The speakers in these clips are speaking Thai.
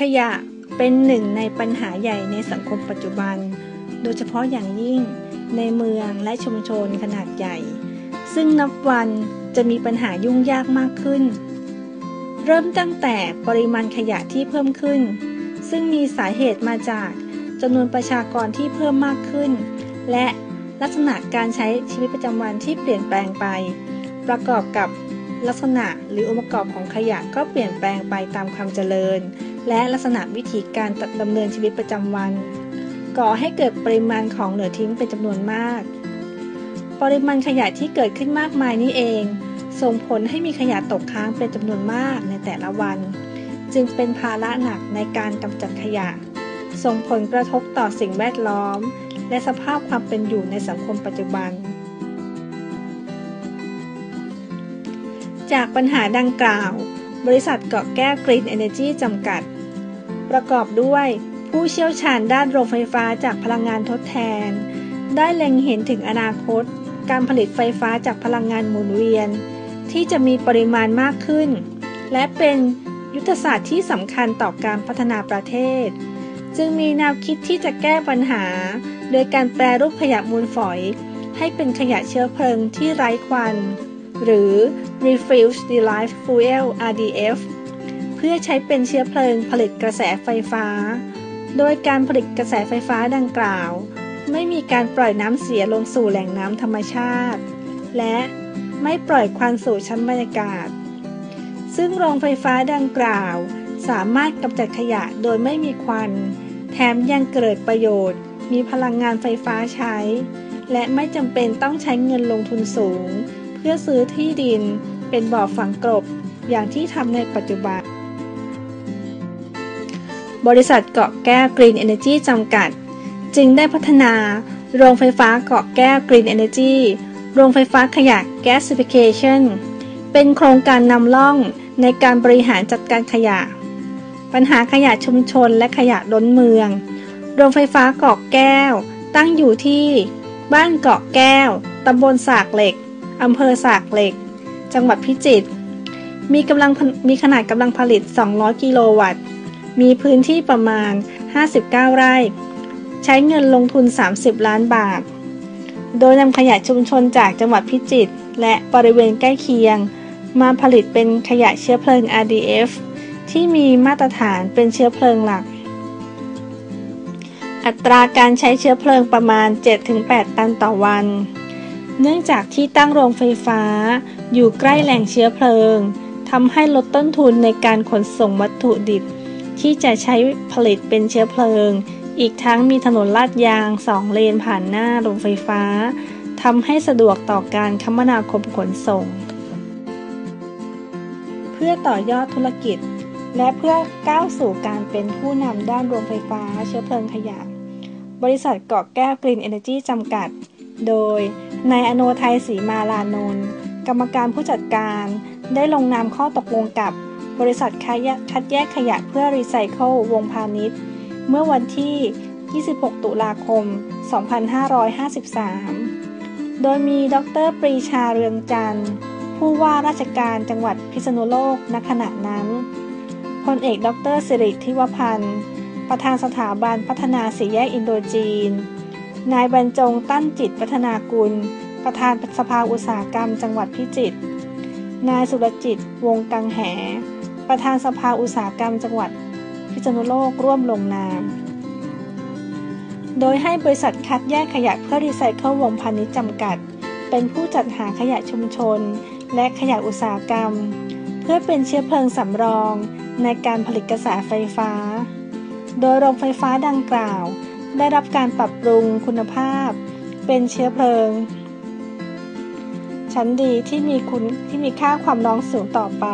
ขยะเป็นหนึ่งในปัญหาใหญ่ในสังคมปัจจุบัน โดยเฉพาะอย่างยิ่งในเมืองและชุมชนขนาดใหญ่ ซึ่งนับวันจะมีปัญหายุ่งยากมากขึ้น เริ่มตั้งแต่ปริมาณขยะที่เพิ่มขึ้น ซึ่งมีสาเหตุมาจากจำนวนประชากรที่เพิ่มมากขึ้น และลักษณะการใช้ชีวิตประจำวันที่เปลี่ยนแปลงไป ประกอบกับลักษณะหรือองค์ประกอบของขยะก็เปลี่ยนแปลงไปตามความเจริญ และลักษณะวิธีการดำเนินชีวิตประจำวัน ก่อให้เกิดปริมาณของเหลือทิ้งเป็นจำนวนมาก ปริมาณขยะที่เกิดขึ้นมากมายนี้เอง ส่งผลให้มีขยะตกค้างเป็นจำนวนมากในแต่ละวัน จึงเป็นภาระหนักในการกำจัดขยะ ส่งผลกระทบต่อสิ่งแวดล้อม และสภาพความเป็นอยู่ในสังคมปัจจุบันจากปัญหาดังกล่าว บริษัทเกาะแก้วกรีนเอเนจีจำกัด ประกอบด้วย ผู้เชี่ยวชาญด้านโรงไฟฟ้าจากพลังงานทดแทน ได้เล็งเห็นถึงอนาคต การผลิตไฟฟ้าจากพลังงานหมุนเวียน ที่จะมีปริมาณมากขึ้น และเป็นยุทธศาสตร์ที่สำคัญต่อการพัฒนาประเทศ จึงมีแนวคิดที่จะแก้ปัญหา โดยการแปรรูปขยะมูลฝอย ให้เป็นขยะเชื้อเพลิงที่ไร้ควัน หรือ Refuse Derived Fuel RDF พื่อใช้เป็นเชื้อเพลิงผลิตกระแสไฟฟ้า โดยการผลิตกระแสไฟฟ้าดังกล่าว ไม่มีการปล่อยน้ำเสียลงสู่แหล่งน้ำธรรมชาติ และไม่ปล่อยควันสู่ชั้นบรรยากาศ ซึ่งโรงไฟฟ้าดังกล่าว สามารถกำจัดขยะโดยไม่มีควัน แถมยังเกิดประโยชน์ มีพลังงานไฟฟ้าใช้ และไม่จำเป็นต้องใช้เงินลงทุนสูง เพื่อซื้อที่ดินเป็นบ่อฝังกลบอย่างที่ทำในปัจจุบัน บริษัทเกาะแก้วกรีนเอเนจีจำกัด จึงได้พัฒนา โรงไฟฟ้าเกาะแก้วกรีนเอเนจีโรงไฟฟ้าขยะ Gasification เป็นโครงการนำล่องในการบริหารจัดการขยะ ปัญหาขยะชุมชนและขยะล้นเมือง โรงไฟฟ้าเกาะแก้ว ตั้งอยู่ที่ บ้านเกาะแก้ว ตำบลสากเหล็ก อำเภอสากเหล็ก จังหวัดพิจิตร มีกำลังมีขนาดกำลังผลิต 200 กิโลวัตต์ มีพื้นที่ประมาณ 59 ไร่ ใช้เงินลงทุน 30 ล้านบาท โดยนำขยะชุมชนจากจังหวัดพิจิตรและบริเวณใกล้เคียง มาผลิตเป็นขยะเชื้อเพลิง RDF ที่มีมาตรฐานเป็นเชื้อเพลิงหลัก อัตราการใช้เชื้อเพลิงประมาณ 7-8 ตันต่อวัน เนื่องจากที่ตั้งโรงไฟฟ้า อยู่ใกล้แหล่งเชื้อเพลิงทำให้ลดต้นทุนในการขนส่งวัตถุดิบ ที่จะใช้ผลิตเป็นเชื้อเพลิง อีกทั้งมีถนนลาดยางสองเลนผ่านหน้าโรงไฟฟ้าทำให้สะดวกต่อการคมนาคมขนส่ง เพื่อต่อยอดธุรกิจ และเพื่อก้าวสู่การเป็นผู้นำด้านโรงไฟฟ้าเชื้อเพลิงขยะ บริษัทเกาะแก้วกรีนเอเนจีจำกัด โดยนายอโนไทยศรีมาลานนท์กรรมการผู้จัดการได้ลงนามข้อตกลงกับ บริษัทคัดแยกขยะเพื่อรีไซเคิลวงพาณิชย์ เมื่อวันที่ 26 ตุลาคม 2553 โดยมีดรปรีชาเรืองจันทร์ ผู้ว่าราชการจังหวัดพิษณุโลกณขณะนั้นพลเอกดรสิริทิวพันธ์ ประธานสถาบันพัฒนาสีแยกอินโดจีน นายบรรจงตั้นจิตพัฒนากุล ประธานสภาอุตสาหกรรมจังหวัดพิจิตร นายสุรจิต วงกังแห ประธานสภาอุตสาหกรรมจังหวัดพิษณุโลกร่วมลงนาม โดยให้บริษัทคัดแยกขยะเพื่อรีไซเคิลวงพาณิชย์จำกัด เป็นผู้จัดหาขยะชุมชน และขยะอุตสาหกรรม เพื่อเป็นเชื้อเพลิงสำรองในการผลิตกระแสไฟฟ้า โดยโรงไฟฟ้าดังกล่าว ได้รับการปรับปรุงคุณภาพ เป็นเชื้อเพลิง ชั้นดีที่มีคุณที่มีค่าความร้อนสูงต่อไป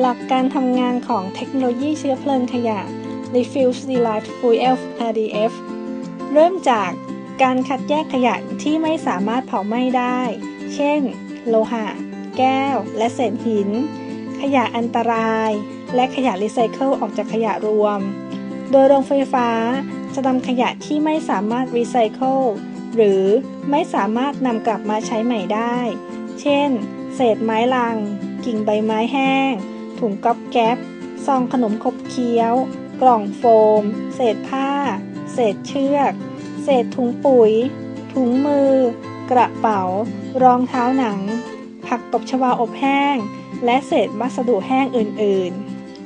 หลักการทำงานของเทคโนโลยีเชื้อเพลิงขยะ Refuse Derived Fuel RDF เริ่มจากการคัดแยกขยะที่ไม่สามารถเผาไหม้ได้ เช่น โลหะ แก้ว และเศษหิน ขยะอันตราย และขยะรีไซเคิลออกจากขยะรวม โดยโรงไฟฟ้าจะนำขยะที่ไม่สามารถรีไซเคิลหรือไม่สามารถนำกลับมาใช้ใหม่ได้ เช่น เศษไม้ลัง กิ่งใบไม้แห้ง ถุงก๊อบแก๊บซองขนมขบเคี้ยว กล่องโฟม เศษผ้า เศษเชือก เศษถุงปุ๋ย ถุงมือ กระเป๋า รองเท้าหนัง ผักตบชวาอบแห้ง และเศษวัสดุแห้งอื่น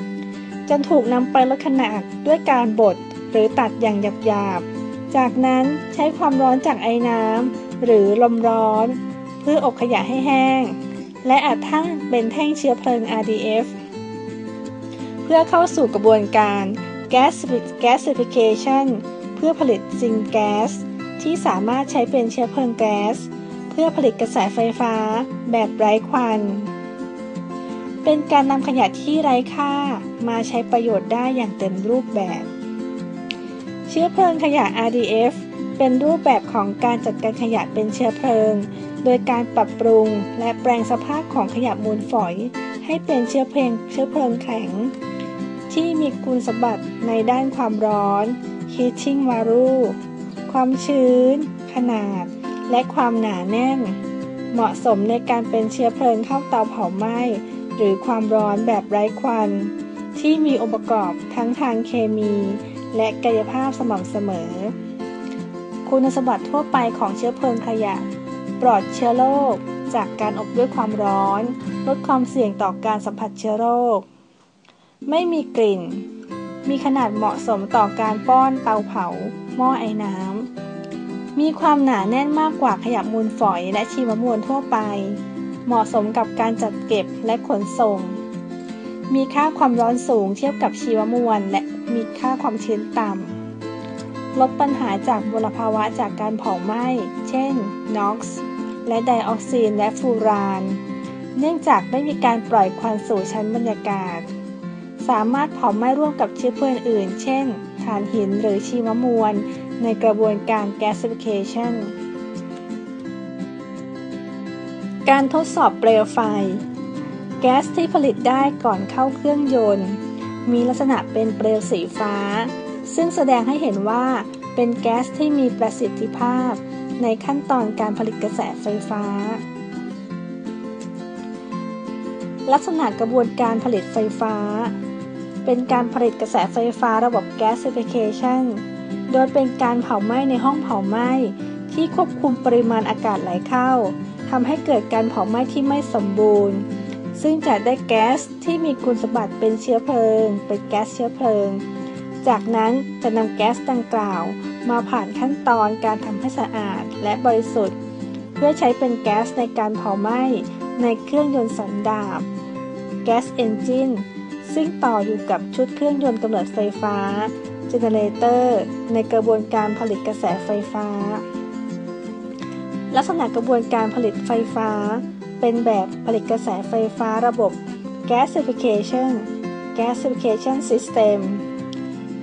ๆ จนถูกนำไปลดขนาดด้วยการบดหรือตัดอย่างหยาบๆ จากนั้นใช้ความร้อนจากไอ้น้ำหรือลมร้อน เพื่ออบขยะให้แห้ง และอาจทั้งเป็นแท่งเชื้อเพลิง RDF พื่อเข้าสู่กระบวนการ gasification เพื่อผลิตซิงแก๊สที่สามารถใช้เป็นเชื้อเพลิงแก๊ส เพื่อผลิตกระแสไฟฟ้า แบบไร้ควัน เป็นการนำขยะที่ไร้ค่ามาใช้ประโยชน์ได้อย่างเต็มรูปแบบ เชื้อเพลิงขยะ RDF เป็นรูปแบบของการจัดการขยะเป็นเชื้อเพลิง โดยการปรับปรุงและแปลงสภาพของขยะมูลฝอย ให้เป็นเชื้อเพลิงเชื้อเพลิงแข็ง ที่มีคุณสมบัติในด้านความร้อน heating value ความชื้น ขนาด และความหนาแน่น เหมาะสมในการเป็นเชื้อเพลิงเข้าเตาเผาไหม้ หรือความร้อนแบบไร้ควัน ที่มีองค์ประกอบทั้งทางเคมี และกายภาพสม่ำเสมอ คุณสมบัติทั่วไปของเชื้อเพลิงขยะ ปลอดเชื้อโรคจากการอบด้วยความร้อน ลดความเสี่ยงต่อการสัมผัสเชื้อโรค ไม่มีกลิ่น มีขนาดเหมาะสมต่อการป้อนเตาเผา หม้อไอ้น้ำ มีความหนาแน่นมากกว่าขยะมูลฝอยและชีวมวลทั่วไป เหมาะสมกับการจัดเก็บและขนส่ง มีค่าความร้อนสูงเทียบกับชีวมวลและมีค่าความชื้นต่ำ ลดปัญหาจากมลภาวะจากการเผาไหม้ เช่น NOx และไดออกซินและฟูราน เนื่องจากไม่มีการปล่อยควันสู่ชั้นบรรยากาศ สามารถเผาไหม้ร่วมกับเชื้อเพลิงอื่น เช่นถ่านหินหรือชีวมวล ในกระบวนการ gasification การทดสอบเปลวไฟ แก๊สที่ผลิตได้ก่อนเข้าเครื่องยนต์ มีลักษณะเป็นเปลวสีฟ้า ซึ่งแสดงให้เห็นว่าเป็นแก๊สที่มีประสิทธิภาพ ในขั้นตอนการผลิตกระแสไฟฟ้า ลักษณะกระบวนการผลิตไฟฟ้า เป็นการผลิตกระแสไฟฟ้าระบบ gasification โดยเป็นการเผาไหม้ในห้องเผาไหม้ที่ควบคุมปริมาณอากาศไหลเข้าทำให้เกิดการเผาไหม้ที่ไม่สมบูรณ์ ซึ่งจะได้แก๊สที่มีคุณสมบัติเป็นเชื้อเพลิง เป็นแก๊สเชื้อเพลิง จากนั้นจะนำแก๊สดังกล่าว มาผ่านขั้นตอนการทำให้สะอาดและบริสุทธิ์ เพื่อใช้เป็นแก๊สในการเผาไหม้ในเครื่องยนต์สันดาปแก๊สเอนจิน ซึ่งต่ออยู่กับชุดเครื่องยนต์กำเนิดไฟฟ้า เจเนเรเตอร์ในกระบวนการผลิตกระแสไฟฟ้า ลักษณะกระบวนการผลิตไฟฟ้า เป็นแบบผลิตกระแสไฟฟ้าระบบ gasification gasification system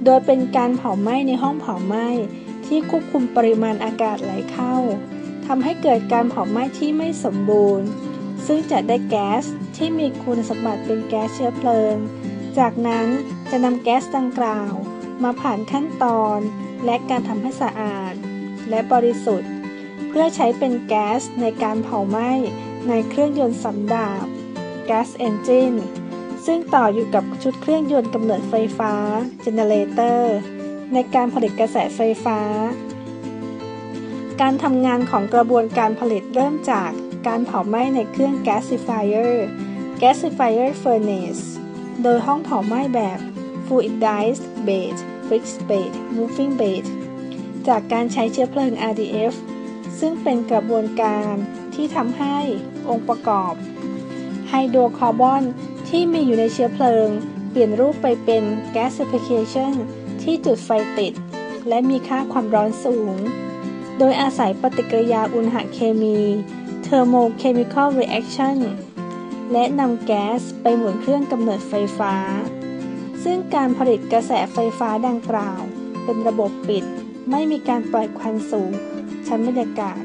โดยเป็นการเผาไหม้ในห้องเผาไหม้ที่ควบคุมปริมาณอากาศไหลเข้าทำให้เกิดการเผาไหม้ที่ไม่สมบูรณ์ ซึ่งจะได้แก๊สที่มีคุณสมบัติเป็นแก๊สเชื้อเพลิง จากนั้นจะนำแก๊สดังกล่าว มาผ่านขั้นตอนและการทำให้สะอาด และบริสุทธิ์ เพื่อใช้เป็นแก๊สในการเผาไหม้ในเครื่องยนต์สำดาบ gas engine ซึ่งต่ออยู่กับชุดเครื่องยนต์กำเนิดไฟฟ้า generator ในการผลิตกระแสไฟฟ้า การทำงานของกระบวนการผลิตเริ่มจากการเผาไหม้ในเครื่อง gasifier gasifier furnace โดยห้องเผาไหม้แบบ fluidized bed fixed bed moving bed จากการใช้เชื้อเพลิง RDF ซึ่งเป็นกระบวนการที่ทำให้องค์ประกอบไฮโดรคาร์บอนที่มีอยู่ในเชื้อเพลิง เปลี่ยนรูปไปเป็น gasification ที่จุดไฟติด และมีค่าความร้อนสูง โดยอาศัยปฏิกิริยาอุณหเคมี thermochemical reaction และนำแก๊สไปหมุนเครื่องกำเนิดไฟฟ้า ซึ่งการผลิตกระแสไฟฟ้าดังกล่าว เป็นระบบปิด ไม่มีการปล่อยควันสูงชั้นบรรยากาศ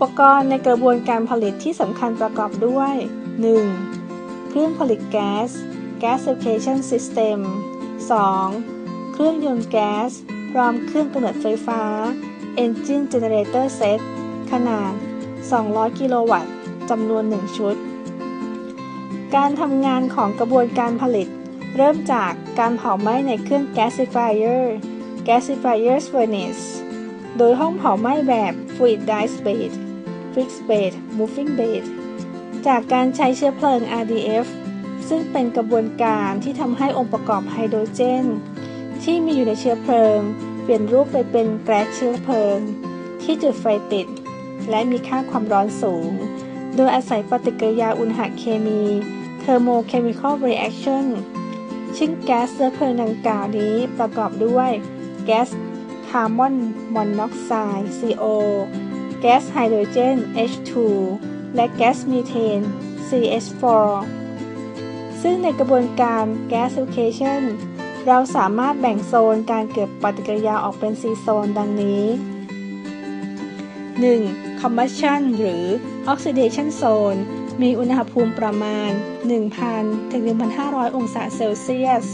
ปกรณ์ในกระบวนการผลิตที่สำคัญประกอบด้วย 1. เครื่องผลิตแก๊ส Gasification System 2. เครื่องยนต์แก๊ส พร้อมเครื่องกำเนิดไฟฟ้า Engine Generator Set ขนาด 200 กิโลวัตต์จำนวน 1 ชุด การทำงานของกระบวนการผลิต เริ่มจากการเผาไหม้ในเครื่อง gasifier gasifier furnace โดยห้องเผาไหม้แบบ fluidized bed fixed bed moving bed จากการใช้เชื้อเพลิง RDF ซึ่งเป็นกระบวนการที่ทำให้องค์ประกอบไฮโดรเจน ที่มีอยู่ในเชื้อเพลิง เปลี่ยนรูปไปเป็นแก๊สเชื้อเพลิง ที่จุดไฟติด และมีค่าความร้อนสูง โดยอาศัยปฏิกิริยาอุณหเคมี thermochemical reaction ซึ่งแก๊สเชื้อเพลิงดังกล่าวนี้ประกอบด้วยแก๊สคาร์บอนมอนอกไซด์ CO ก๊สไฮโดรเจน H2 และแก๊สมีเทน CH4 ซึ่งในกระบวนการ gasification เราสามารถแบ่งโซนการเกิดปฏิกิริยาออกเป็น 4 โซนดังนี้ 1. combustion หรือ oxidation zone มีอุณหภูมิประมาณ 1,000 ถึง 1,500 องศาเซลเซียส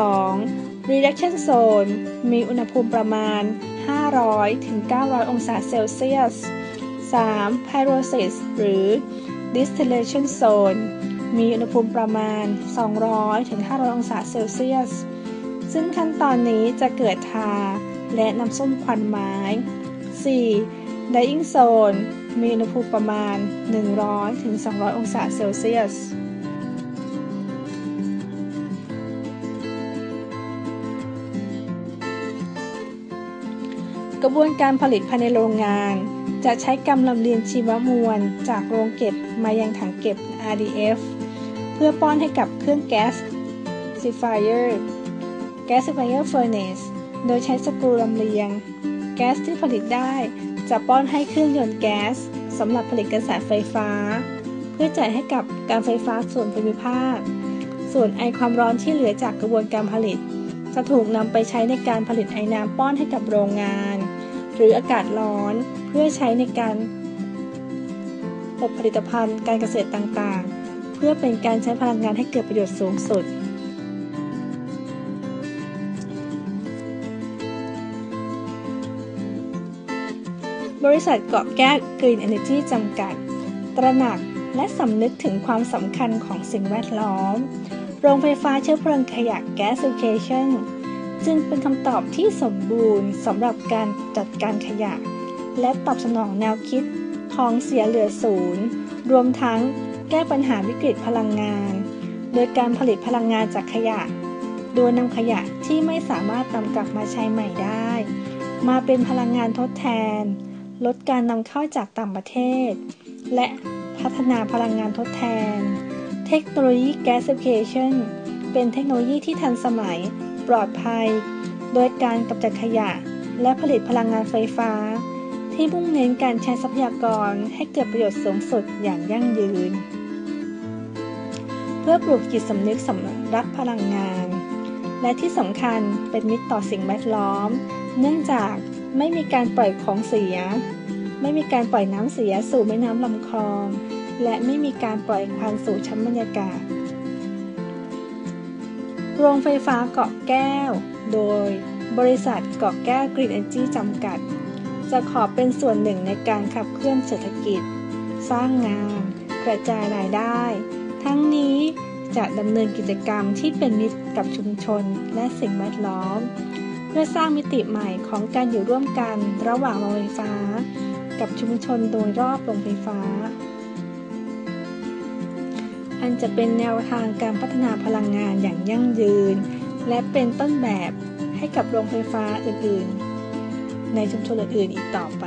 2. reduction zone มีอุณหภูมิประมาณ 500 ถึง 900 องศาเซลเซียส 3. pyrosis หรือ distillation zone มีอุณหภูมิประมาณ 200 ถึง 500 องศาเซลเซียส ซึ่งขั้นตอนนี้จะเกิดทาและน้ำส้มควันไม้ 4. dying zone มีอุณหภูมิประมาณ 100 ถึง 200 องศาเซลเซียส กระบวนการผลิตภายในโรงงาน จะใช้กำลำเลียงชีวมวล จากโรงเก็บมายังถังเก็บ RDF เพื่อป้อนให้กับเครื่องแก๊ส gasifier gasifier furnace โดยใช้สกรูลำเลียง แก๊สที่ผลิตได้ จะป้อนให้เครื่องยนต์แก๊สสำหรับผลิตกระแสไฟฟ้า เพื่อจ่ายให้กับการไฟฟ้าส่วนภูมิภาค ส่วนไอความร้อนที่เหลือจากกระบวนการผลิต จะถูกนำไปใช้ในการผลิตไอน้ำป้อนให้กับโรงงาน หรืออากาศร้อนเพื่อใช้ในการอบผลิตภัณฑ์การเกษตรต่างๆ เพื่อเป็นการใช้พลังงานให้เกิดประโยชน์สูงสุด บริษัทเกาะแก้วกรีนเอเนจีจำกัด ตระหนักและสำนึกถึงความสำคัญของสิ่งแวดล้อม โรงไฟฟ้าเชื้อเพลิงขยะแก๊สโ c เคชั่น จึงเป็นคำตอบที่สมบูรณ์สำหรับการจัดการขยะ และตอบสนองแนวคิดของเสียเหลือศูนย์ รวมทั้งแก้ปัญหาวิกฤตพลังงาน โดยการผลิตพลังงานจากขยะ โดยนำขยะที่ไม่สามารถนำกลับมาใช้ใหม่ได้ มาเป็นพลังงานทดแทน ลดการนำเข้าจากต่างประเทศ และพัฒนาพลังงานทดแทน เทคโนโลยี Gasification เป็นเทคโนโลยีที่ทันสมัย ปลอดภัย โดยการกำจัดขยะ และผลิตพลังงานไฟฟ้า ที่มุ่งเน้นการใช้ทรัพยากรให้เกิดประโยชน์สูงสุดอย่างยั่งยืน เพื่อปลูกจิตสำนึกสำรักพลังงาน และที่สำคัญเป็นมิตรต่อสิ่งแวดล้อม เนื่องจากไม่มีการปล่อยของเสีย ไม่มีการปล่อยน้ำเสียสู่แม่น้ำลำคลอง และไม่มีการปล่อยควันสู่ชั้นบรรยากาศ โรงไฟฟ้าเกาะแก้ว โดยบริษัทเกาะแก้วกรีนเอนจีจำกัด จะขอเป็นส่วนหนึ่งในการขับเคลื่อนเศรษฐกิจ สร้างงาน กระจายรายได้ ทั้งนี้จะดำเนินกิจกรรมที่เป็นมิตรกับชุมชนและสิ่งแวดล้อม เพื่อสร้างมิติใหม่ของการอยู่ร่วมกันระหว่างโรงไฟฟ้า กับชุมชนโดยรอบโรงไฟฟ้า อันจะเป็นแนวทางการพัฒนาพลังงานอย่างยั่งยืน และเป็นต้นแบบให้กับโรงไฟฟ้าอื่นๆ ในชุมชนอื่นๆอีกต่อไป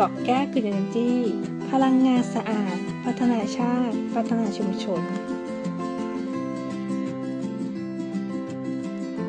เกาะแก้วกึ่นเอเนจีพลังงานสะอาด พัฒนาชาติ พัฒนาชุมชน